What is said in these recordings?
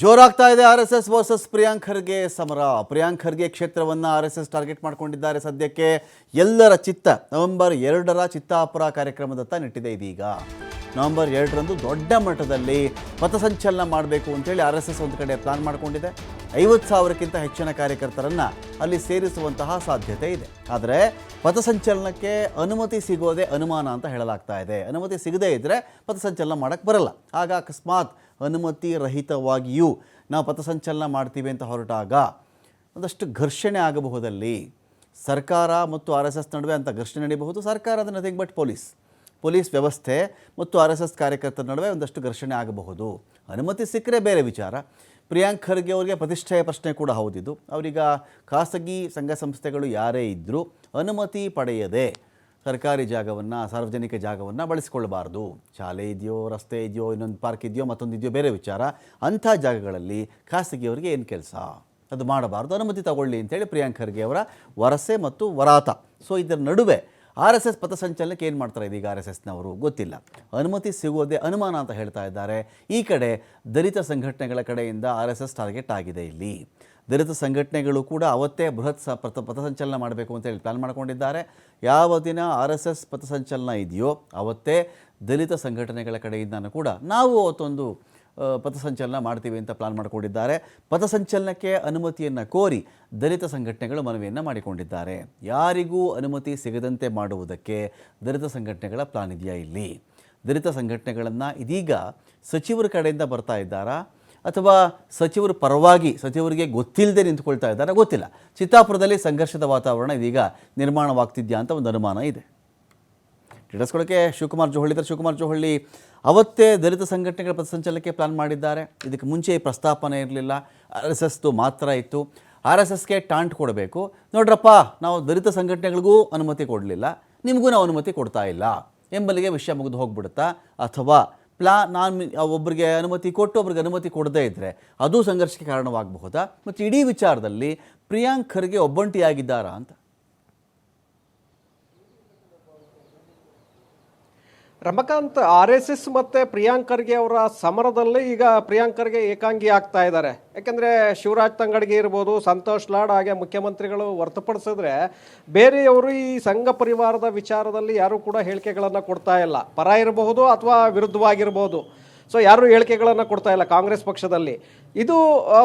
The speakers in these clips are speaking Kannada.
ಜೋರಾಗ್ತಾ ಇದೆ R S S versus Priyank Kharge ಸಮರ. ಪ್ರಿಯಾಂಕ್ ಖರ್ಗೆ ಕ್ಷೇತ್ರವನ್ನ ಆರ್ ಎಸ್ ಎಸ್ ಟಾರ್ಗೆಟ್ ಮಾಡ್ಕೊಂಡಿದ್ದಾರೆ ಸದ್ಯಕ್ಕೆ. ಎಲ್ಲರ ಚಿತ್ತ, ನವೆಂಬರ್ ಎರಡರ ಚಿತ್ತಾಪುರ ಕಾರ್ಯಕ್ರಮದತ್ತ ನೆಟ್ಟಿದೆ ಇದೀಗ. ನವೆಂಬರ್ ಎರಡರಂದು ದೊಡ್ಡ ಮಟ್ಟದಲ್ಲಿ ಪಥಸಂಚಲನ ಮಾಡಬೇಕು ಅಂತೇಳಿ ಆರ್ ಎಸ್ ಎಸ್ ಒಂದು ಕಡೆ ಪ್ಲಾನ್ ಮಾಡಿಕೊಂಡಿದೆ. ಐವತ್ತು ಸಾವಿರಕ್ಕಿಂತ ಹೆಚ್ಚಿನ ಕಾರ್ಯಕರ್ತರನ್ನು ಅಲ್ಲಿ ಸೇರಿಸುವಂತಹ ಸಾಧ್ಯತೆ ಇದೆ. ಆದರೆ ಪಥಸಂಚಲನಕ್ಕೆ ಅನುಮತಿ ಸಿಗೋದೇ ಅನುಮಾನ ಅಂತ ಹೇಳಲಾಗ್ತಾ ಇದೆ. ಅನುಮತಿ ಸಿಗದೇ ಇದ್ದರೆ ಪಥಸಂಚಲನ ಮಾಡೋಕ್ಕೆ ಬರಲ್ಲ. ಆಗ ಅಕಸ್ಮಾತ್ ಅನುಮತಿ ರಹಿತವಾಗಿಯೂ ನಾವು ಪಥಸಂಚಲನ ಮಾಡ್ತೀವಿ ಅಂತ ಹೊರಟಾಗ ಒಂದಷ್ಟು ಘರ್ಷಣೆ ಆಗಬಹುದಲ್ಲಿ. ಸರ್ಕಾರ ಮತ್ತು ಆರ್ ಎಸ್ ಎಸ್ ನಡುವೆ ಅಂತ ಘರ್ಷಣೆ ನಡೀಬಹುದು, ಸರ್ಕಾರ ಅದು ನಥಿಂಗ್ ಬಟ್ ಪೊಲೀಸ್. ಪೊಲೀಸ್ ವ್ಯವಸ್ಥೆ ಮತ್ತು ಆರ್ ಎಸ್ ಎಸ್ ಕಾರ್ಯಕರ್ತರ ನಡುವೆ ಒಂದಷ್ಟು ಘರ್ಷಣೆ ಆಗಬಹುದು. ಅನುಮತಿ ಸಿಕ್ಕರೆ ಬೇರೆ ವಿಚಾರ. ಪ್ರಿಯಾಂಕ್ ಖರ್ಗೆ ಅವರಿಗೆ ಪ್ರತಿಷ್ಠೆಯ ಪ್ರಶ್ನೆ ಕೂಡ ಹೌದಿದ್ದು. ಅವರೀಗ ಖಾಸಗಿ ಸಂಘ ಸಂಸ್ಥೆಗಳು ಯಾರೇ ಇದ್ದರೂ ಅನುಮತಿ ಪಡೆಯದೆ ಸರ್ಕಾರಿ ಜಾಗವನ್ನು, ಸಾರ್ವಜನಿಕ ಜಾಗವನ್ನು ಬಳಸಿಕೊಳ್ಳಬಾರ್ದು. ಶಾಲೆ ಇದೆಯೋ, ರಸ್ತೆ ಇದೆಯೋ, ಇನ್ನೊಂದು ಪಾರ್ಕ್ ಇದೆಯೋ, ಮತ್ತೊಂದು ಇದೆಯೋ ಬೇರೆ ವಿಚಾರ. ಅಂಥ ಜಾಗಗಳಲ್ಲಿ ಖಾಸಗಿಯವರಿಗೆ ಏನು ಕೆಲಸ? ಅದು ಮಾಡಬಾರ್ದು. ಅನುಮತಿ ತಗೊಳ್ಳಿ ಅಂತೇಳಿ ಪ್ರಿಯಾಂಕ್ ಖರ್ಗೆ ಅವರ ವರಸೆ ಮತ್ತು ವರಾತ. ಸೊ, ಇದರ ನಡುವೆ ಆರ್ ಎಸ್ ಎಸ್ ಪಥಸಂಚಲನಕ್ಕೆ ಏನು ಮಾಡ್ತಾರೆ ಇದೀಗ ಆರ್ ಎಸ್ ಎಸ್ನವರು? ಗೊತ್ತಿಲ್ಲ. ಅನುಮತಿ ಸಿಗೋದೇ ಅನುಮಾನ ಅಂತ ಹೇಳ್ತಾ ಇದ್ದಾರೆ. ಈ ಕಡೆ ದಲಿತ ಸಂಘಟನೆಗಳ ಕಡೆಯಿಂದ ಆರ್ ಎಸ್ ಎಸ್ ಟಾರ್ಗೆಟ್ ಆಗಿದೆ ಇಲ್ಲಿ. ದಲಿತ ಸಂಘಟನೆಗಳು ಕೂಡ ಅವತ್ತೇ ಬೃಹತ್ ಸ ಪಥ ಪಥಸಂಚಲನ ಮಾಡಬೇಕು ಅಂತೇಳಿ ಪ್ಲಾನ್ ಮಾಡ್ಕೊಂಡಿದ್ದಾರೆ. ಯಾವ ದಿನ ಆರ್ ಎಸ್ ಎಸ್ ಪಥಸಂಚಲನ ಇದೆಯೋ ಅವತ್ತೇ ದಲಿತ ಸಂಘಟನೆಗಳ ಕಡೆಯಿಂದನೂ ಕೂಡ ನಾವು ಅವತ್ತೊಂದು ಪಥಸಂಚಲನ ಮಾಡ್ತೀವಿ ಅಂತ ಪ್ಲಾನ್ ಮಾಡಿಕೊಂಡಿದ್ದಾರೆ. ಪಥಸಂಚಲನಕ್ಕೆ ಅನುಮತಿಯನ್ನು ಕೋರಿ ದಲಿತ ಸಂಘಟನೆಗಳು ಮನವಿಯನ್ನು ಮಾಡಿಕೊಂಡಿದ್ದಾರೆ. ಯಾರಿಗೂ ಅನುಮತಿ ಸಿಗದಂತೆ ಮಾಡುವುದಕ್ಕೆ ದಲಿತ ಸಂಘಟನೆಗಳ ಪ್ಲಾನ್ ಇದೆಯಾ ಇಲ್ಲಿ? ದಲಿತ ಸಂಘಟನೆಗಳನ್ನು ಇದೀಗ ಸಚಿವರ ಕಡೆಯಿಂದ ಬರ್ತಾ ಇದ್ದಾರಾ? ಅಥವಾ ಸಚಿವರು ಪರವಾಗಿ, ಸಚಿವರಿಗೆ ಗೊತ್ತಿಲ್ಲದೆ ನಿಂತ್ಕೊಳ್ತಾ ಇದ್ದಾರೆ? ಗೊತ್ತಿಲ್ಲ. ಚಿತ್ತಾಪುರದಲ್ಲಿ ಸಂಘರ್ಷದ ವಾತಾವರಣ ಇದೀಗ ನಿರ್ಮಾಣವಾಗ್ತಿದೆಯಾ ಅಂತ ಒಂದು ಅನುಮಾನ ಇದೆ. ತಿಳಿಸ್ಕೊಳ್ಳೋಕ್ಕೆ ಶಿವಕುಮಾರ್ ಜೋಹಳ್ಳಿ ಇದ್ದಾರೆ. ಶಿವಕುಮಾರ್ ಜೋಹಳ್ಳಿ ಅವತ್ತೇ ದಲಿತ ಸಂಘಟನೆಗಳ ಪಥಸಂಚಲನಕ್ಕೆ ಪ್ಲಾನ್ ಮಾಡಿದ್ದಾರೆ. ಇದಕ್ಕೆ ಮುಂಚೆ ಪ್ರಸ್ತಾಪನೆ ಇರಲಿಲ್ಲ. ಆರ್ ಎಸ್ ಎಸ್ದು ಮಾತ್ರ ಇತ್ತು. ಆರ್ ಎಸ್ ಎಸ್ಗೆ ಟಾಂಟ್ ಕೊಡಬೇಕು. ನೋಡ್ರಪ್ಪ, ನಾವು ದಲಿತ ಸಂಘಟನೆಗಳಿಗೂ ಅನುಮತಿ ಕೊಡಲಿಲ್ಲ. ನಿಮಗೂ ನಾವು ಅನುಮತಿ ಕೊಡ್ತಾ ಇಲ್ಲ. ಎಂಬಲ್ಲಿಗೆ ವಿಷಯ ಮುಗಿದು ಹೋಗ್ಬಿಡುತ್ತಾ? ಅಥವಾ ಪ್ಲಾ, ನಾನು ಒಬ್ಬರಿಗೆ ಅನುಮತಿ ಕೊಟ್ಟು ಒಬ್ರಿಗೆ ಅನುಮತಿ ಕೊಡದೇ ಇದ್ದರೆ ಅದು ಸಂಘರ್ಷಕ್ಕೆ ಕಾರಣವಾಗಬಹುದಾ? ಮತ್ತು ಇಡೀ ವಿಚಾರದಲ್ಲಿ ಪ್ರಿಯಾಂಕ್ ಖರ್ಗೆ ಒಬ್ಬಂಟಿಯಾಗಿದ್ದಾರಾ ಅಂತ? ರಮಕಾಂತ್ ಆರ್ ಎಸ್ ಎಸ್ ಮತ್ತೆ ಪ್ರಿಯಾಂಕ್ ಖರ್ಗೆ ಅವರ ಸಮರದಲ್ಲಿ ಈಗ ಪ್ರಿಯಾಂಕ್ ಖರ್ಗೆ ಏಕಾಂಗಿ ಆಗ್ತಾ ಇದ್ದಾರೆ. ಯಾಕಂದ್ರೆ ಶಿವರಾಜ್ ತಂಗಡಿಗೆ ಇರ್ಬೋದು, ಸಂತೋಷ್ ಲಾಡ್ ಹಾಗೆ ಮುಖ್ಯಮಂತ್ರಿಗಳು ಹೊರತುಪಡಿಸಿದ್ರೆ ಬೇರೆಯವರು ಈ ಸಂಘ ಪರಿವಾರದ ವಿಚಾರದಲ್ಲಿ ಯಾರು ಕೂಡ ಹೇಳಿಕೆಗಳನ್ನು ಕೊಡ್ತಾ ಇಲ್ಲ. ಪರ ಇರಬಹುದು ಅಥವಾ ವಿರುದ್ಧವಾಗಿರ್ಬೋದು ಸೊ ಯಾರು ಹೇಳಿಕೆಗಳನ್ನು ಕೊಡ್ತಾ ಇಲ್ಲ ಕಾಂಗ್ರೆಸ್ ಪಕ್ಷದಲ್ಲಿ? ಇದು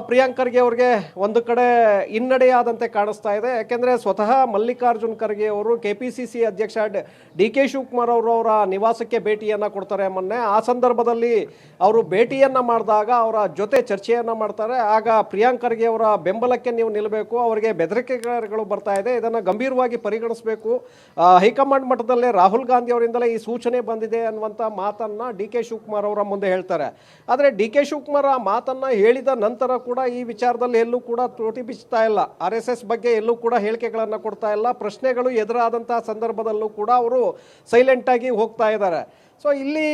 ಪ್ರಿಯಾಂಕರ್ಗೆ ಅವ್ರಿಗೆ ಒಂದು ಕಡೆ ಹಿನ್ನಡೆಯಾದಂತೆ ಕಾಣಿಸ್ತಾ ಇದೆ. ಯಾಕೆಂದರೆ ಸ್ವತಃ ಮಲ್ಲಿಕಾರ್ಜುನ್ ಖರ್ಗೆ ಅವರು ಕೆ ಪಿ ಸಿ ಸಿ ಅಧ್ಯಕ್ಷ ಡಿ ಕೆ ಶಿವಕುಮಾರ್ ಅವರು ಅವರ ನಿವಾಸಕ್ಕೆ ಭೇಟಿಯನ್ನು ಕೊಡ್ತಾರೆ ಮೊನ್ನೆ. ಆ ಸಂದರ್ಭದಲ್ಲಿ ಅವರು ಭೇಟಿಯನ್ನು ಮಾಡಿದಾಗ ಅವರ ಜೊತೆ ಚರ್ಚೆಯನ್ನು ಮಾಡ್ತಾರೆ. ಆಗ ಪ್ರಿಯಾಂಕ್ ಖರ್ಗೆ ಅವರ ಬೆಂಬಲಕ್ಕೆ ನೀವು ನಿಲ್ಲಬೇಕು ಅವರಿಗೆ ಬೆದರಿಕೆಗಳು ಬರ್ತಾ ಇದೆ, ಇದನ್ನು ಗಂಭೀರವಾಗಿ ಪರಿಗಣಿಸಬೇಕು. ಹೈಕಮಾಂಡ್ ಮಟ್ಟದಲ್ಲೇ ರಾಹುಲ್ ಗಾಂಧಿ ಅವರಿಂದಲೇ ಈ ಸೂಚನೆ ಬಂದಿದೆ ಅನ್ನುವಂಥ ಮಾತನ್ನು ಡಿ ಕೆ ಶಿವಕುಮಾರ್ ಅವರ ಮುಂದೆ ಹೇಳ್ತಾರೆ. ಆದರೆ ಡಿ ಕೆ ಶಿವಕುಮಾರ್ ಆ ಮಾತನ್ನು ಹೇಳಿದ ನಂತರ ಕೂಡ ಈ ವಿಚಾರದಲ್ಲಿ ಎಲ್ಲೂ ಕೂಡ ತೋಟಿ ಬಿಚ್ಚುತ್ತಾ ಇಲ್ಲ. ಆರ್ ಎಸ್ ಎಸ್ ಬಗ್ಗೆ ಎಲ್ಲೂ ಕೂಡ ಹೇಳಿಕೆಗಳನ್ನು ಕೊಡ್ತಾ ಇಲ್ಲ. ಪ್ರಶ್ನೆಗಳು ಎದುರಾದಂಥ ಸಂದರ್ಭದಲ್ಲೂ ಕೂಡ ಅವರು ಸೈಲೆಂಟಾಗಿ ಹೋಗ್ತಾ ಇದ್ದಾರೆ. ಸೊ ಇಲ್ಲಿ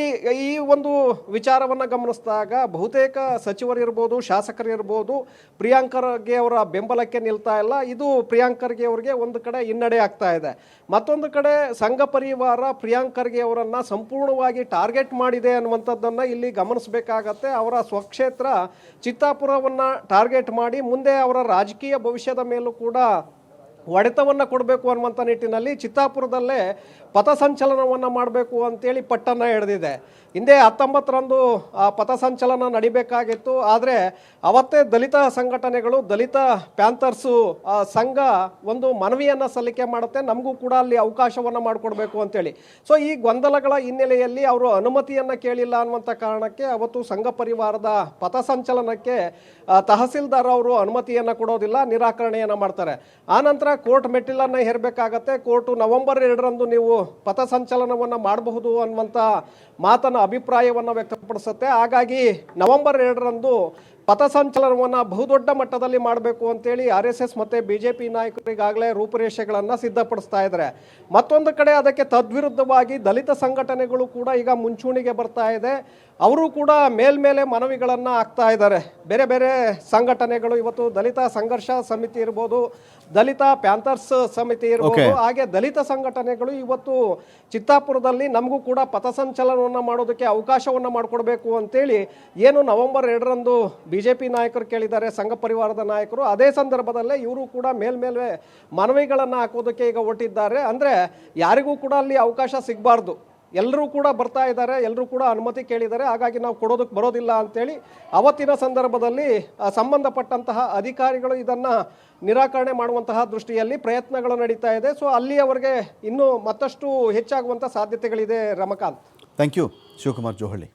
ಈ ಒಂದು ವಿಚಾರವನ್ನು ಗಮನಿಸಿದಾಗ ಬಹುತೇಕ ಸಚಿವರಿರ್ಬೋದು, ಶಾಸಕರಿರ್ಬೋದು ಇರ್ಬೋದು ಖರ್ಗೆ ಅವರ ಬೆಂಬಲಕ್ಕೆ ನಿಲ್ತಾ ಇಲ್ಲ. ಇದು ಪ್ರಿಯಾಂಕರ್ಗೆ ಅವರಿಗೆ ಒಂದು ಕಡೆ ಹಿನ್ನಡೆ ಆಗ್ತಾ ಇದೆ. ಮತ್ತೊಂದು ಕಡೆ ಸಂಘ ಪರಿವಾರ ಪ್ರಿಯಾಂಕರ್ಗೆ ಅವರನ್ನ ಸಂಪೂರ್ಣವಾಗಿ ಟಾರ್ಗೆಟ್ ಮಾಡಿದೆ ಅನ್ನುವಂಥದ್ದನ್ನು ಇಲ್ಲಿ ಗಮನಿಸಬೇಕಾಗತ್ತೆ. ಅವರ ಸ್ವಕ್ಷೇತ್ರ ಚಿತ್ತಾಪುರವನ್ನು ಟಾರ್ಗೆಟ್ ಮಾಡಿ ಮುಂದೆ ಅವರ ರಾಜಕೀಯ ಭವಿಷ್ಯದ ಮೇಲೂ ಕೂಡ ಹೊಡೆತವನ್ನು ಕೊಡಬೇಕು ಅನ್ನುವಂಥ ನಿಟ್ಟಿನಲ್ಲಿ ಚಿತ್ತಾಪುರದಲ್ಲೇ ಪಥಸಂಚಲನವನ್ನು ಮಾಡಬೇಕು ಅಂತೇಳಿ ಪಟ್ಟನ್ನು ಹಿಡಿದಿದೆ ಹಿಂದೆ ಹತ್ತೊಂಬತ್ತರಂದು ಆ ಪಥಸಂಚಲನ ನಡಿಬೇಕಾಗಿತ್ತು. ಆದರೆ ಅವತ್ತೇ ದಲಿತ ಸಂಘಟನೆಗಳು, ದಲಿತ ಪ್ಯಾಂಥರ್ಸು ಸಂಘ ಒಂದು ಮನವಿಯನ್ನು ಸಲ್ಲಿಕೆ ಮಾಡುತ್ತೆ. ನಮಗೂ ಕೂಡ ಅಲ್ಲಿ ಅವಕಾಶವನ್ನು ಮಾಡಿಕೊಡ್ಬೇಕು ಅಂತೇಳಿ. ಸೊ ಈ ಗೊಂದಲಗಳ ಹಿನ್ನೆಲೆಯಲ್ಲಿ ಅವರು ಅನುಮತಿಯನ್ನು ಕೇಳಿಲ್ಲ ಅನ್ನುವಂಥ ಕಾರಣಕ್ಕೆ ಅವತ್ತು ಸಂಘ ಪರಿವಾರದ ಪಥಸಂಚಲನಕ್ಕೆ ತಹಸೀಲ್ದಾರ್ ಅವರು ಅನುಮತಿಯನ್ನು ಕೊಡೋದಿಲ್ಲ, ನಿರಾಕರಣೆಯನ್ನು ಮಾಡ್ತಾರೆ. ಆನಂತರ ಕೋರ್ಟ್ ಮೆಟ್ಟಿಲನ್ನು ಹೇರಬೇಕಾಗತ್ತೆ. ಕೋರ್ಟು ನವೆಂಬರ್ ಎರಡರಂದು ನೀವು ಪಥಸಂಚಲನವನ್ನು ಮಾಡಬಹುದು ಅನ್ನುವಂಥ ಮಾತನ ಅಭಿಪ್ರಾಯವನ್ನು ವ್ಯಕ್ತಪಡಿಸುತ್ತೆ. ಹಾಗಾಗಿ ನವೆಂಬರ್ ಎರಡರಂದು ಪಥಸಂಚಲನವನ್ನು ಬಹುದೊಡ್ಡ ಮಟ್ಟದಲ್ಲಿ ಮಾಡಬೇಕು ಅಂತೇಳಿ ಆರ್ ಎಸ್ ಎಸ್ ಮತ್ತು ಬಿ ಜೆ ಪಿ ನಾಯಕರಿಗಾಗಲೇ ರೂಪುರೇಷೆಗಳನ್ನು ಸಿದ್ಧಪಡಿಸ್ತಾ ಇದ್ದಾರೆ. ಮತ್ತೊಂದು ಕಡೆ ಅದಕ್ಕೆ ತದ್ವಿರುದ್ಧವಾಗಿ ದಲಿತ ಸಂಘಟನೆಗಳು ಕೂಡ ಈಗ ಮುಂಚೂಣಿಗೆ ಬರ್ತಾ ಇದೆ. ಅವರು ಕೂಡ ಮೇಲ್ಮೇಲೆ ಮನವಿಗಳನ್ನು ಹಾಕ್ತಾ ಇದ್ದಾರೆ. ಬೇರೆ ಬೇರೆ ಸಂಘಟನೆಗಳು ಇವತ್ತು ದಲಿತ ಸಂಘರ್ಷ ಸಮಿತಿ ಇರ್ಬೋದು ದಲಿತ ಪ್ಯಾಂಥರ್ಸ್ ಸಮಿತಿ ಇರ್ಬೋದು ಹಾಗೆ ದಲಿತ ಸಂಘಟನೆಗಳು ಇವತ್ತು ಚಿತ್ತಾಪುರದಲ್ಲಿ ನಮಗೂ ಕೂಡ ಪಥಸಂಚಲನವನ್ನು ಮಾಡೋದಕ್ಕೆ ಅವಕಾಶವನ್ನು ಮಾಡಿಕೊಡ್ಬೇಕು ಅಂತೇಳಿ ಏನು ನವೆಂಬರ್ ಎರಡರಂದು ಬಿ ಬಿ ಜೆ ಪಿ ನಾಯಕರು ಕೇಳಿದ್ದಾರೆ ಸಂಘ ಪರಿವಾರದ ನಾಯಕರು. ಅದೇ ಸಂದರ್ಭದಲ್ಲೇ ಇವರು ಕೂಡ ಮೇಲ್ಮೇಲೆ ಮನವಿಗಳನ್ನು ಹಾಕೋದಕ್ಕೆ ಈಗ ಹೊರಟಿದ್ದಾರೆ. ಅಂದರೆ ಯಾರಿಗೂ ಕೂಡ ಅಲ್ಲಿ ಅವಕಾಶ ಸಿಗಬಾರ್ದು. ಎಲ್ಲರೂ ಕೂಡ ಬರ್ತಾ ಇದ್ದಾರೆ, ಎಲ್ಲರೂ ಕೂಡ ಅನುಮತಿ ಕೇಳಿದ್ದಾರೆ, ಹಾಗಾಗಿ ನಾವು ಕೊಡೋದಕ್ಕೆ ಬರೋದಿಲ್ಲ ಅಂತೇಳಿ ಅವತ್ತಿನ ಸಂದರ್ಭದಲ್ಲಿ ಸಂಬಂಧಪಟ್ಟಂತಹ ಅಧಿಕಾರಿಗಳು ಇದನ್ನು ನಿರಾಕರಣೆ ಮಾಡುವಂತಹ ದೃಷ್ಟಿಯಲ್ಲಿ ಪ್ರಯತ್ನಗಳು ನಡೀತಾ ಇದೆ. ಸೊ ಅಲ್ಲಿಯವರೆಗೆ ಇನ್ನೂ ಮತ್ತಷ್ಟು ಹೆಚ್ಚಾಗುವಂಥ ಸಾಧ್ಯತೆಗಳಿದೆ Ramakant. Thank you Shivakumar Johalli.